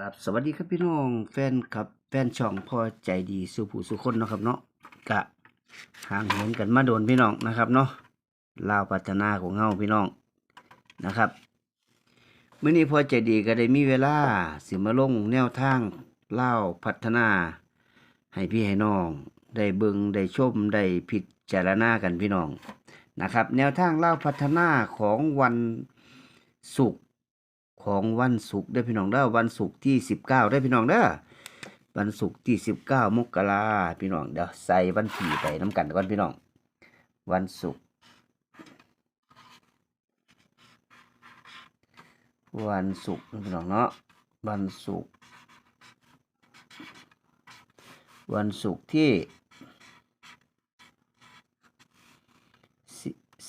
ครับสวัสดีครับพี่น้องแฟนครับแฟนช่องพ่อใจดีสู่ผู้สู่คนเนาะครับเนาะกะห่างเหินกันมาโดนพี่น้องนะครับเนาะลาวพัฒนาของเฮาพี่น้องนะครับเมื้อนี้พ่อใจดีก็ได้มีเวลาสิมาลงแนวทางเล่าพัฒนา ให้พี่ให้น้อง ได้เบิงได้ชมได้พิจารณากันพี่น้องนะครับ แนวทางเล่าพัฒนาของวันศุกร์ ของวันศุกร์ได้พี่น้องเด้อวันศุกร์ที่สิบเก้าได้พี่น้องเด้อวันศุกร์ที่สิบเก้ามกราพี่น้องเดี๋ยวใส่วันที่ไปน้ำกันก่อนพี่น้อง วันศุกร์วันศุกร์พี่น้องเนาะวันศุกร์วันศุกร์ที่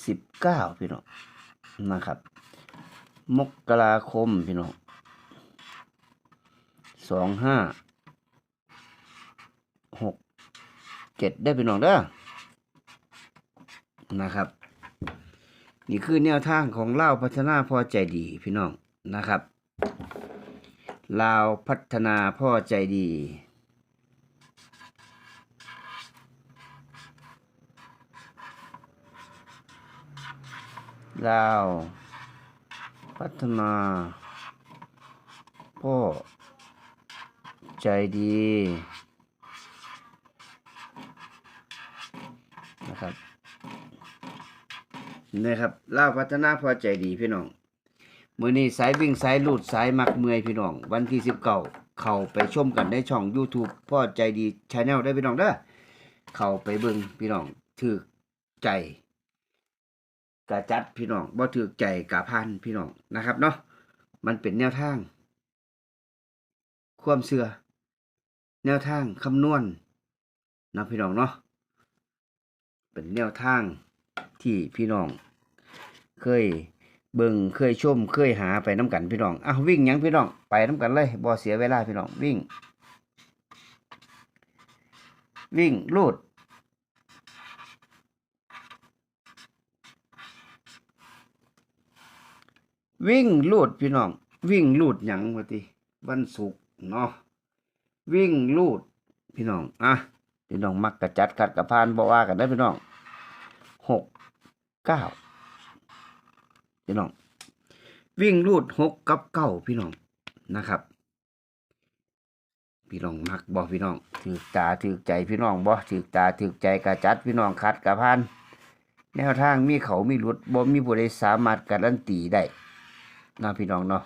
สิบเก้าพี่น้องนะครับ มกราคมพี่น้องสองห้าหกเจ็ดได้พี่น้องเด้อนะครับ นี่คือแนวทางของเล่าวพัฒนาพ่อใจดีพี่น้องนะครับลาวพัฒนาพ่อใจดี ลาว พัฒนา พ่อ ใจดี นะครับนี่ครับเล่าวพัฒนาพ่อใจดีพี่น้องมือนี้สายวิ่งสายลุดสายมักเมื่อยพี่น้อง วันที่สิบเก้าเข้าไปชมกันในช่อง YouTube พ่อใจดีชาแนลได้พี่น้องเด้อเข้าไปเบิ่งพี่น้องถือใจ กะจัดพี่น้องบ่ถือใจกะพันพี่น้องนะครับเนาะมันเป็นแนวทาง ความเชื่อแนวทางคำนวณนะพี่น้องเนาะเป็นแนวทางที่พี่น้อง เคยเบิ่งเคยชมเคยหาไปน้ำกันพี่น้องอ้าววิ่งยังพี่น้องไปน้ำกันเลยบ่เสียเวลาพี่น้องวิ่ง วิ่งลูด วิ่งลูดพี่น้อง วิ่งลูดหยังวะติวันศุกร์เนาะวิ่งลูดพี่น้องอะพี่น้องมักกระจัดขัดกระพานบอกว่ากันได้พี่น้องหกเก้าพี่น้อง วิ่งลูดหกกับเก้าพี่น้องนะครับ พี่น้องมักบอกพี่น้องถือตาถือใจพี่น้องบ่ถือตาถือใจกระจัดพี่น้องขัดกระพานแนวทางมีเขามีหลุดบ่มีผู้ใดสามารถการันตีได้ นะพี่น้องเนาะ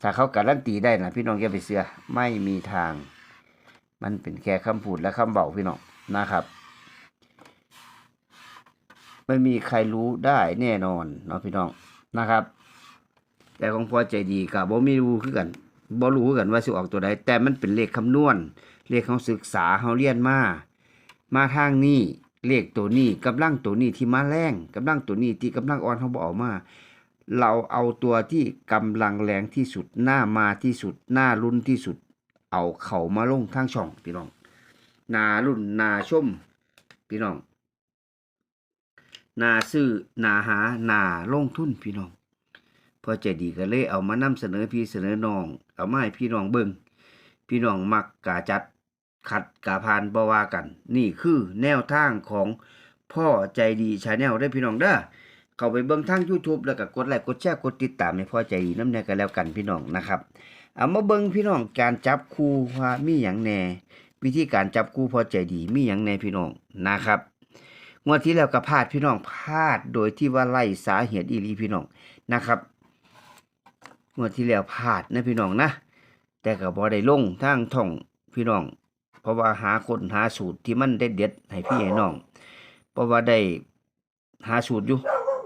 ถ้าเขาการันตีได้นะพี่น้องอย่าไปเสือไม่มีทาง มันเป็นแค่คำพูดและคำเบาพี่น้องนะครับไม่มีใครรู้ได้แน่นอนเนาะพี่น้องนะครับ แต่ของพ่อใจดีกับบ่มีรู้คือกันบ่รู้กันว่าสิออกตัวใดแต่มันเป็นเลขคำนวณ เลขเขาศึกษาเขาเรียนมา มาทางนี้เลขตัวนี้กำลังตัวนี้ที่มาแรงกำลังตัวนี้ที่กำลังอ่อนเขาบเอกมา เราเอาตัวที่กำลังแรงที่สุดหน้ามาที่สุดหน้ารุ่นที่สุด เอาเขามาลงทางช่องพี่น้องหนารุ่นหนาชมพี่น้องหนาซื้อหนาหาหนาลงทุนพี่น้องพอใจดีก็เลยเอามานำเสนอพี่เสนอน้อง เอามาให้พี่น้องเบิงพี่น้องมักกาจัดขัดกาพานบว่ากัน นี่คือแนวทางของพ่อใจดีชาแนลได้พี่น้องเด้อ เข้าไปเบิ่งทาง YouTube แล้วก็กดไลค์กดแชร์กดติดตามให้พอใจน้ำแน่กันแล้วกันพี่น้องนะครับเอามาเบิ่งพี่น้องการจับคู่ว่ามีหยังแน่วิธีการจับคู่พอใจดีมีหยังแน่พี่น้องนะครับงวดที่แล้วก็พลาดพี่น้องพลาดโดยที่ว่าไล่สาเหตุอีหลีพี่น้องนะครับงวดที่แล้วพลาดนะพี่น้องนะ แต่ก็บ่ได้ลงทางท่องพี่น้อง เพราะว่าหาคนหาสูตรที่มันเด็ดๆให้พี่ให้น้อง เพราะว่าได้หาสูตรอยู่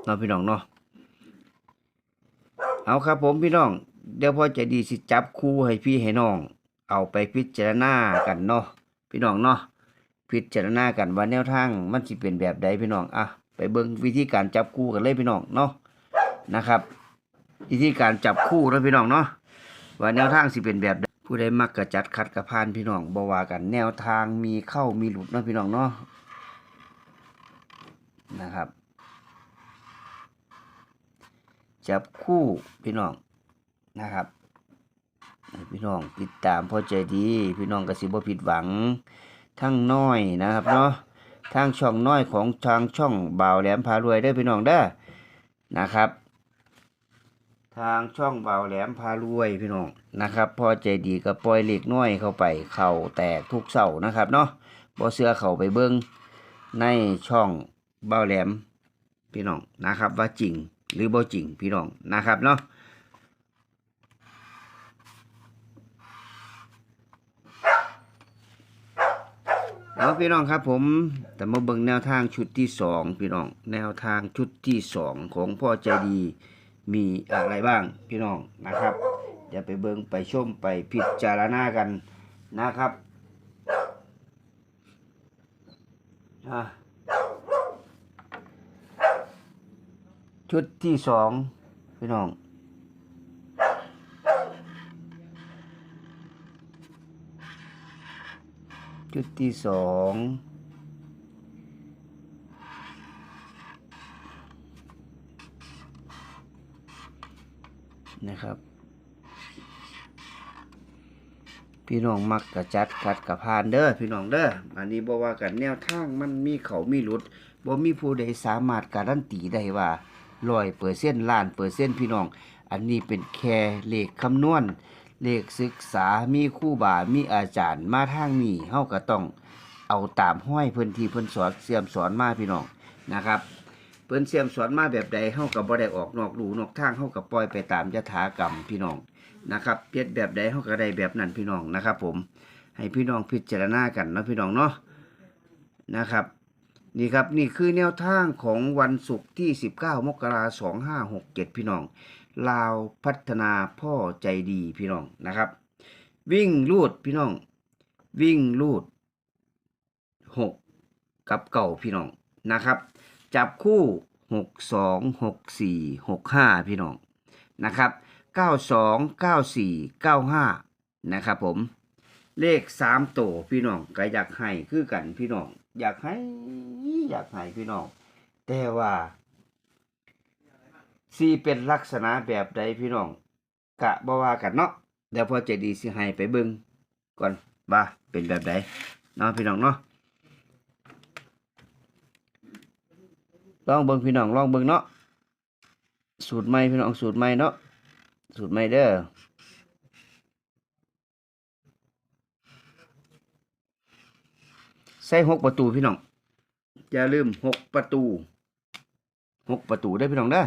เนาะพี่น้องเนาะเอาครับผมพี่น้อง เดี๋ยวพ่อใจะดีสิจับคู่ให้พี่ให้น้อง เอาไปพิจารณากันเนาะพี่น้องเนาะพิจารณากันว่าแนวทางมันสิเป็นแบบใดพี่น้องอะไปเบิ่งวิธีการจับคู่กันเลยพี่น้องเนาะนะครับ วิธีการจับคู่แล้วพี่น้องเนาะว่าแนวทางสิเป็นแบบใดผู้ใดมักกระจัดคัดกระพานพี่น้องบว่ากัน แนวทางมีเข้ามีหลุดเนาะพี่น้องเนาะนะครับ จับคู่พี่น้องนะครับพี่น้องติดตามพอใจดี พี่น้องก็สิบ่ผิดหวัง ทั้งน้อยนะครับเนาะทางช่องน้อยของทางช่องบ่าวแหลมพารวยเด้พี่น้องเด้นะครับ ทางช่องบ่าวแหลมพารวยพี่น้องนะครับ พอใจดีก็ปล่อยเล็กน้อยเข้าไปเข่าแตกทุกเสานะครับเนาะบ่เสื้อเข้าไปเบิ่งในช่องบ่าวแหลมพี่น้องนะครับว่าจริง หรือบ่จริงพี่น้องนะครับเนาะเอาพี่น้องครับผมแต่มาเบิ่งแนวทางชุดที่สองพี่น้องแนวทางชุดที่สองของพ่อใจดีมีอะไรบ้างพี่น้องนะครับเดี๋ยวไปเบิ่งไปชมไปพิจารณากันนะครับอะ ชุดที่สองพี่น้องชุดที่สองนะครับ พี่น้องมักกระจัดกัดกระพานเด้อพี่น้องเด้ออันนี้บอกว่ากันแนวทางมันมีเขามีหลุดบ่มีผู้ใดสามารถการันตีได้ว่า ร้อยเปอร์เซ็นต์ล้านเปอร์เซ็นต์พี่น้อง อันนี้เป็นแค่เลขคำนวณ เลขศึกษามีคู่บามีอาจารย์มาทางนี้เฮาก็ต้องเอาตามห้อยเพิ่นที่เพิ่นสอนเสียมสอนมาพี่น้องนะครับ เพิ่นเสียมสอนมาแบบใดเฮาก็บ่ได้ออกนอกลู่นอกทางเฮาก็ปล่อยไปตามยถากรรมพี่น้องนะครับเพียรแบบใดเฮาก็ได้แบบนั้นพี่น้องนะครับ ผมให้พี่น้องพิจารณากันเนาะพี่น้องเนาะนะครับ นี่ครับนี่คือแนวทางของวันศุกร์ที่ 19 มกราคม2567 พี่น้อง ลาวพัฒนาพ่อใจดีพี่น้องนะครับ วิ่งลูดพี่น้อง วิ่งลูดหกกับเก่าพี่น้องนะครับ จับคู่หกสองหกสี่หกห้าพี่น้องนะครับเก้าสองเก้าสี่เก้าห้านะครับผม เลขสามตัวพี่น้องก็อยากให้คือกันพี่น้อง อยากให้อยากให้พี่น้อง แต่ว่าสีเป็นลักษณะแบบใดพี่น้องกะบ่ว่ากันเนาะเดี๋ยวพอใจดีสิให้ไปเบิ่งก่อนว่าเป็นแบบใดเนาะพี่น้องเนาะลองเบิ่งพี่น้องลองเบิ่งเนาะสูตรใหม่พี่น้องสูตรใหม่เนาะสูตรใหม่เด้อ ใส่หกประตูพี่น้องอย่าลืมหกประตูหกประตูได้พี่น้องเด้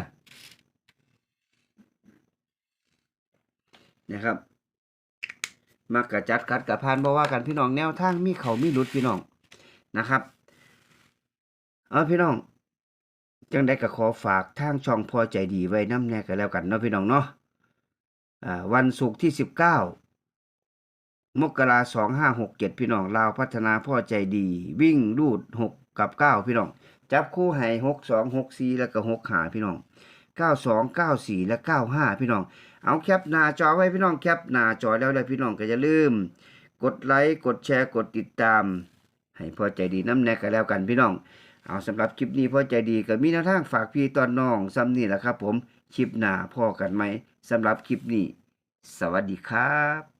นะครับมักกะจัดกัดกะพานบอกว่ากันพี่น้องแนวทางมีเขามีหลุดพี่น้องนะครับเอาพี่น้องจังได้ก็ขอฝากทางช่องพอใจดีไว้น้ำแน่กันแล้วกันเนาะพี่น้องเนาะวันศุกร์ที่สิบเก้า มกราสองห้าหกเจ็ดพี่น้องลาวพัฒนาพ่อใจดี วิ่งรูดหกกับเก้าพี่น้อง จับคู่ให้หกสองหกสี่แล้วก็หกหาพี่น้องเก้าสองเก้าสี่และเก้าห้าพี่น้อง เอาแคปหน้าจอไว้พี่น้องแคปหน้าจอแล้วแล้วพี่น้องก็อย่าลืม กดไลค์กดแชร์กดติดตาม ให้พ่อใจดีน้ำแนกกันแล้วกันพี่น้อง เอาสำหรับคลิปนี้พ่อใจดีก็มีแนวทางฝากพี่ตอนน้องซ้ำนี่แหละครับ ผมคลิปหน้าพ่อกันไหมสำหรับคลิปนี้ สวัสดีครับ